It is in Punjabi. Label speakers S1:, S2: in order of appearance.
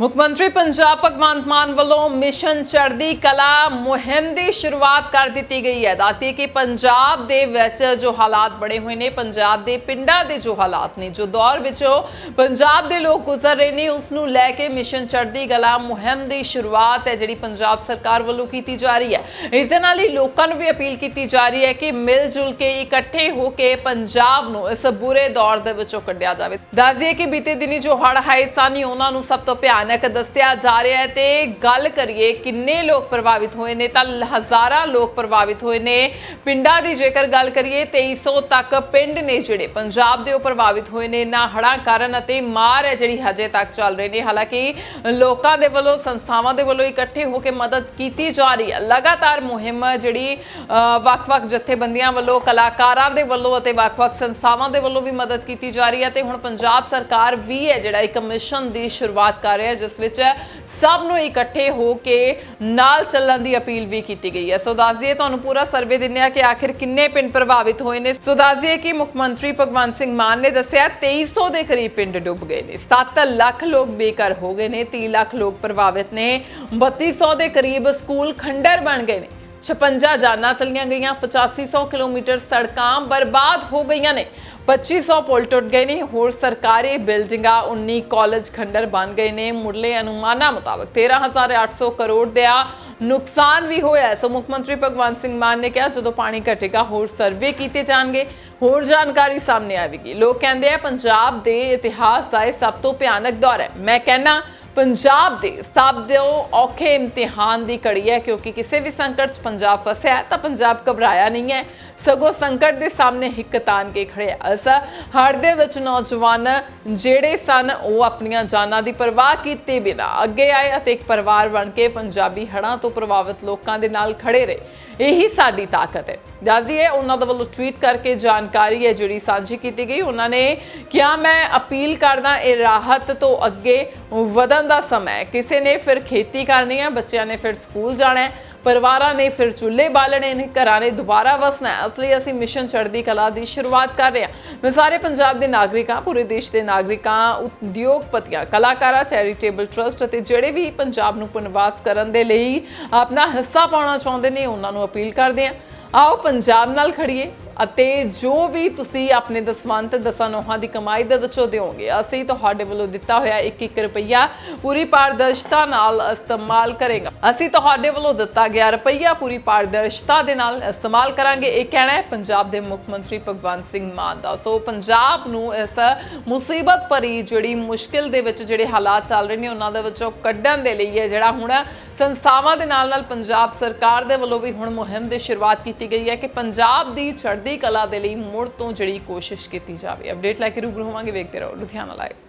S1: ਮੁੱਖ ਮੰਤਰੀ ਪੰਜਾਬ ਭਗਵੰਤ ਮਾਨ ਵੱਲੋਂ ਮਿਸ਼ਨ ਚੜ੍ਹਦੀ ਕਲਾ ਮੁਹਿੰਮ ਦੀ ਸ਼ੁਰੂਆਤ ਕਰ ਦਿੱਤੀ ਗਈ ਹੈ। ਦੱਸਦੀ ਕਿ ਪੰਜਾਬ ਦੇ ਵਿੱਚ ਜੋ ਹਾਲਾਤ ਬਣੇ ਹੋਏ ਨੇ, ਪੰਜਾਬ ਦੇ ਪਿੰਡਾਂ ਦੇ ਜੋ ਹਾਲਾਤ ਨੇ, ਜੋ ਦੌਰ ਵਿੱਚੋਂ ਪੰਜਾਬ ਦੇ ਲੋਕ ਗੁਜ਼ਰ ਰਹੇ ਨੇ ਉਸ ਨੂੰ ਲੈ ਕੇ ਮਿਸ਼ਨ ਚੜ੍ਹਦੀ ਕਲਾ ਮੁਹਿੰਮ ਦੀ ਸ਼ੁਰੂਆਤ ਹੈ, ਜਿਹੜੀ ਪੰਜਾਬ ਸਰਕਾਰ ਵੱਲੋਂ ਕੀਤੀ ਜਾ ਰਹੀ ਹੈ। ਇਸ ਦੇ ਨਾਲ ਹੀ ਲੋਕਾਂ ਨੂੰ ਵੀ ਅਪੀਲ ਕੀਤੀ ਜਾ ਰਹੀ ਹੈ ਕਿ ਮਿਲ ਜੁਲ ਕੇ ਇਕੱਠੇ ਹੋ ਕੇ ਪੰਜਾਬ ਨੂੰ ਇਸ ਬੁਰੇ ਦੌਰ ਦੇ ਵਿੱਚੋਂ ਕੱਢਿਆ ਜਾਵੇ। ਦੱਸਦੀ ਕਿ ਬੀਤੇ ਦਿਨੀ ਜੋ ਹੜ੍ਹ ਆਏ ਸਨ, ਉਹਨਾਂ ਨੂੰ ਸਭ ਤੋਂ ਭਿਆਨਕ ਦੱਸਿਆ ਜਾ ਰਿਹਾ ਹੈ ਤੇ ਗੱਲ ਕਰੀਏ ਕਿੰਨੇ ਲੋਕ ਪ੍ਰਭਾਵਿਤ ਹੋਏ ਨੇ ਤਾਂ ਹਜ਼ਾਰਾਂ ਲੋਕ ਪ੍ਰਭਾਵਿਤ ਹੋਏ ਨੇ। ਪਿੰਡਾਂ ਦੀ ਜੇਕਰ ਗੱਲ ਕਰੀਏ 2300 ਤੱਕ ਪਿੰਡ ਨੇ ਜਿਹੜੇ ਪੰਜਾਬ ਦੇ ਉਹ ਪ੍ਰਭਾਵਿਤ ਹੋਏ ਨੇ। ਨਾ ਹੜ੍ਹਾਂ ਕਾਰਨ ਅਤੇ ਮਾਰ ਹੈ ਜਿਹੜੀ ਹਜੇ ਤੱਕ ਚੱਲ ਰਹੀ ਨੇ। ਹਾਲਾਂਕਿ ਲੋਕਾਂ ਦੇ ਵੱਲੋਂ ਸੰਸਥਾਵਾਂ ਦੇ ਵੱਲੋਂ ਇਕੱਠੇ ਹੋ ਕੇ ਮਦਦ ਕੀਤੀ ਜਾ ਰਹੀ ਹੈ। ਲਗਾਤਾਰ ਮੁਹਿੰਮ ਜਿਹੜੀ ਅ, ਵੱਖ-ਵੱਖ ਜਥੇਬੰਦੀਆਂ ਵੱਲੋਂ ਕਲਾਕਾਰਾਂ ਦੇ ਵੱਲੋਂ ਅਤੇ ਵੱਖ-ਵੱਖ ਸੰਸਥਾਵਾਂ ਦੇ ਵੱਲੋਂ ਵੀ ਮਦਦ ਕੀਤੀ ਜਾ ਰਹੀ ਹੈ ਤੇ ਹੁਣ ਪੰਜਾਬ ਸਰਕਾਰ ਵੀ ਹੈ ਜਿਹੜਾ ਇੱਕ ਮਿਸ਼ਨ ਦੀ ਸ਼ੁਰੂਆਤ ਕਰ ਰਿਹਾ ਹੈ ਜਿਸ ਵਿੱਚ ਸਭ ਨੂੰ ਇਕੱਠੇ ਹੋ ਕੇ ਨਾਲ ਚੱਲਣ ਦੀ ਅਪੀਲ ਵੀ ਕੀਤੀ ਗਈ ਹੈ। ਸੋ ਦੱਸ ਤੁਹਾਨੂੰ ਪੂਰਾ ਸਰਵੇ ਦਿੰਨੇ ਆ ਕਿ ਆਖਿਰ ਕਿੰਨੇ ਪਿੰਡ ਪ੍ਰਭਾਵਿਤ ਹੋਏ ਨੇ। ਸੋ ਦੱਸ ਕਿ ਮੁੱਖ ਮੰਤਰੀ ਭਗਵੰਤ ਸਿੰਘ ਮਾਨ ਨੇ ਦੱਸਿਆ 2300 ਦੇ ਕਰੀਬ ਪਿੰਡ ਡੁੱਬ ਗਏ ਨੇ। 7 ਲੱਖ ਲੋਕ ਬੇਘਰ ਹੋ ਗਏ ਨੇ 30 ਲੱਖ ਲੋਕ ਪ੍ਰਭਾਵਿਤ ਨੇ 3200 ਦੇ ਕਰੀਬ ਸਕੂਲ ਖੰਡਰ ਬਣ ਗਏ ਨੇ। 56 ਜਾਨਾਂ ਚਲੀਆਂ ਗਈਆਂ 8500 ਕਿਲੋਮੀਟਰ ਸੜਕਾਂ ਬਰਬਾਦ ਹੋ ਗਈਆਂ ਨੇ। 2500 ਪੁਲ ਟੁੱਟ ਗਏ ਨੇ, ਹੋਰ ਸਰਕਾਰੀ ਬਿਲਡਿੰਗਾਂ 19 ਕਾਲਜ ਖੰਡਰ ਬਣ ਗਏ ਨੇ। ਮੁੱਢਲੇ ਅਨੁਮਾਨਾਂ ਮੁਤਾਬਕ 13800 ਕਰੋੜ ਦਾ ਨੁਕਸਾਨ ਵੀ ਹੋਇਆ ਸੋ ਮੁੱਖ ਮੰਤਰੀ ਭਗਵੰਤ ਸਿੰਘ ਮਾਨ ਨੇ ਕਿਹਾ, ਜਦੋਂ ਪਾਣੀ ਘਟੇਗਾ, ਹੋਰ ਸਰਵੇ ਕੀਤੇ ਜਾਣਗੇ। ਹੋਰ ਜਾਣਕਾਰੀ ਸਾਹਮਣੇ ਆਵੇਗੀ। ਲੋਕ ਕਹਿੰਦੇ ਆ, ਪੰਜਾਬ ਦੇ ਇਤਿਹਾਸ ਦਾ ਇਹ ਸਭ ਤੋਂ ਭਿਆਨਕ ਦੌਰ ਹੈ। ਮੈਂ ਕਹਿੰਨਾ ਪੰਜਾਬ ਦੇ ਸਭ ਤੋਂ ਔਖੇ ਇਮਤਿਹਾਨ ਦੀ ਘੜੀ ਹੈ, ਕਿਉਂਕਿ ਕਿਸੇ ਵੀ ਸੰਕਟ 'ਚ ਪੰਜਾਬ ਫਸਿਆ ਹੈ, ਤਾਂ ਪੰਜਾਬ ਘਬਰਾਇਆ ਨਹੀਂ ਹੈ। ਸਗੋਂ ਸੰਕਟ ਦੇ ਸਾਹਮਣੇ ਹਿੱਕ ਤਾਣ ਕੇ ਖੜੇ ਅਸ ਹੜ ਦੇ ਵਿੱਚ ਨੌਜਵਾਨ ਜਿਹੜੇ ਸਨ, ਉਹ ਆਪਣੀਆਂ ਜਾਨਾਂ ਦੀ ਪਰਵਾਹ ਕੀਤੇ ਬਿਨਾ ਅੱਗੇ ਆਏ ਅਤੇ ਇੱਕ ਪਰਿਵਾਰ ਬਣ ਕੇ ਪੰਜਾਬੀ ਹੜ੍ਹਾਂ ਤੋਂ ਪ੍ਰਭਾਵਿਤ ਲੋਕਾਂ ਦੇ ਨਾਲ ਖੜੇ ਰਹੇ। ਇਹੀ ਸਾਡੀ ਤਾਕਤ ਹੈ। ਦੱਸਦੀ ਹੈ ਉਹਨਾਂ ਦੇ ਵੱਲੋਂ ਟਵੀਟ ਕਰਕੇ ਜਾਣਕਾਰੀ ਹੈ ਜਿਹੜੀ ਸਾਂਝੀ ਕੀਤੀ ਗਈ। ਉਹਨਾਂ ਨੇ ਕਿਹਾ, ਮੈਂ ਅਪੀਲ ਕਰਦਾ, ਇਹ ਰਾਹਤ ਤੋਂ ਅੱਗੇ ਵਧਣ ਦਾ ਸਮਾਂ ਹੈ। ਕਿਸੇ ਨੇ ਫਿਰ ਖੇਤੀ ਕਰਨੀ ਹੈ, ਬੱਚਿਆਂ ਨੇ ਫਿਰ ਸਕੂਲ ਜਾਣਾ ਹੈ, ਪਰਿਵਾਰਾਂ ਨੇ ਫਿਰ ਚੁੱਲ੍ਹੇ ਬਾਲਣੇ ਨੇ, ਘਰਾਂ ਨੇ ਦੁਬਾਰਾ ਵਸਣਾ ਇਸ ਲਈ ਅਸੀਂ ਮਿਸ਼ਨ ਚੜ੍ਹਦੀ ਕਲਾ ਦੀ ਸ਼ੁਰੂਆਤ ਕਰ ਰਹੇ ਹਾਂ। ਮੈਂ ਸਾਰੇ ਪੰਜਾਬ ਦੇ ਨਾਗਰਿਕਾਂ, ਪੂਰੇ ਦੇਸ਼ ਦੇ ਨਾਗਰਿਕਾਂ, ਉਦਯੋਗਪਤੀਆਂ, ਕਲਾਕਾਰਾਂ, ਚੈਰੀਟੇਬਲ ਟਰਸਟ ਅਤੇ ਜਿਹੜੇ ਵੀ ਪੰਜਾਬ ਨੂੰ ਪੁਨਵਾਸ ਕਰਨ ਦੇ ਲਈ ਆਪਣਾ ਹਿੱਸਾ ਪਾਉਣਾ ਚਾਹੁੰਦੇ ਨੇ, ਉਹਨਾਂ ਨੂੰ ਅਪੀਲ ਕਰਦੇ ਹਾਂ। ਆਓ ਪੰਜਾਬ ਨਾਲ ਖੜੀਏ ਅਤੇ ਜੋ ਵੀ ਤੁਸੀਂ ਆਪਣੇ ਦਸਵੰਤ ਦਸਾਂ ਦੀ ਕਮਾਈ ਦੇ ਵਿੱਚੋਂ ਦਿਓਗੇ, ਅਸੀਂ ਤੁਹਾਡੇ ਵੱਲੋਂ ਦਿੱਤਾ ਹੋਇਆ 1-1 ਰੁਪਈਆ ਪੂਰੀ ਪਾਰਦਰਸ਼ਤਾ ਨਾਲ ਇਸਤੇਮਾਲ ਕਰੇਗਾ। ਅਸੀਂ ਤੁਹਾਡੇ ਵੱਲੋਂ ਦਿੱਤਾ ਗਿਆ ਰੁਪਈਆ ਪੂਰੀ ਪਾਰਦਰਸ਼ਤਾ ਦੇ ਨਾਲ ਇਸਤੇਮਾਲ ਕਰਾਂਗੇ। ਇਹ ਕਹਿਣਾ ਹੈ, ਪੰਜਾਬ ਦੇ ਮੁੱਖ ਮੰਤਰੀ ਭਗਵੰਤ ਸਿੰਘ ਮਾਨ ਦਾ। ਸੋ ਪੰਜਾਬ ਨੂੰ ਇਸ ਮੁਸੀਬਤ ਭਰੀ ਜਿਹੜੀ ਮੁਸ਼ਕਿਲ ਦੇ ਵਿੱਚ ਜਿਹੜੇ ਹਾਲਾਤ ਚੱਲ ਰਹੇ ਨੇ, ਉਹਨਾਂ ਦੇ ਵਿੱਚੋਂ ਕੱਢਣ ਦੇ ਲਈ ਹੈ ਜਿਹੜਾ ਹੁਣ ਸੰਸਥਾਵਾਂ ਦੇ ਨਾਲ ਨਾਲ ਪੰਜਾਬ ਸਰਕਾਰ ਦੇ ਵੱਲੋਂ ਵੀ ਹੁਣ ਮੁਹਿੰਮ ਦੀ ਸ਼ੁਰੂਆਤ ਕੀਤੀ ਗਈ ਹੈ ਕਿ ਪੰਜਾਬ ਦੀ ਚੜ੍ਹਦੀ ਕਲਾ ਦੇ ਲਈ ਮੁੜ ਤੋਂ ਜਿਹੜੀ ਕੋਸ਼ਿਸ਼ ਕੀਤੀ ਜਾਵੇ। ਅਪਡੇਟ ਲੈ ਕੇ ਰੂਬਰੂ ਹੋਵਾਂਗੇ, ਵੇਖਦੇ ਰਹੋ ਲੁਧਿਆਣਾ ਲਾਈਵ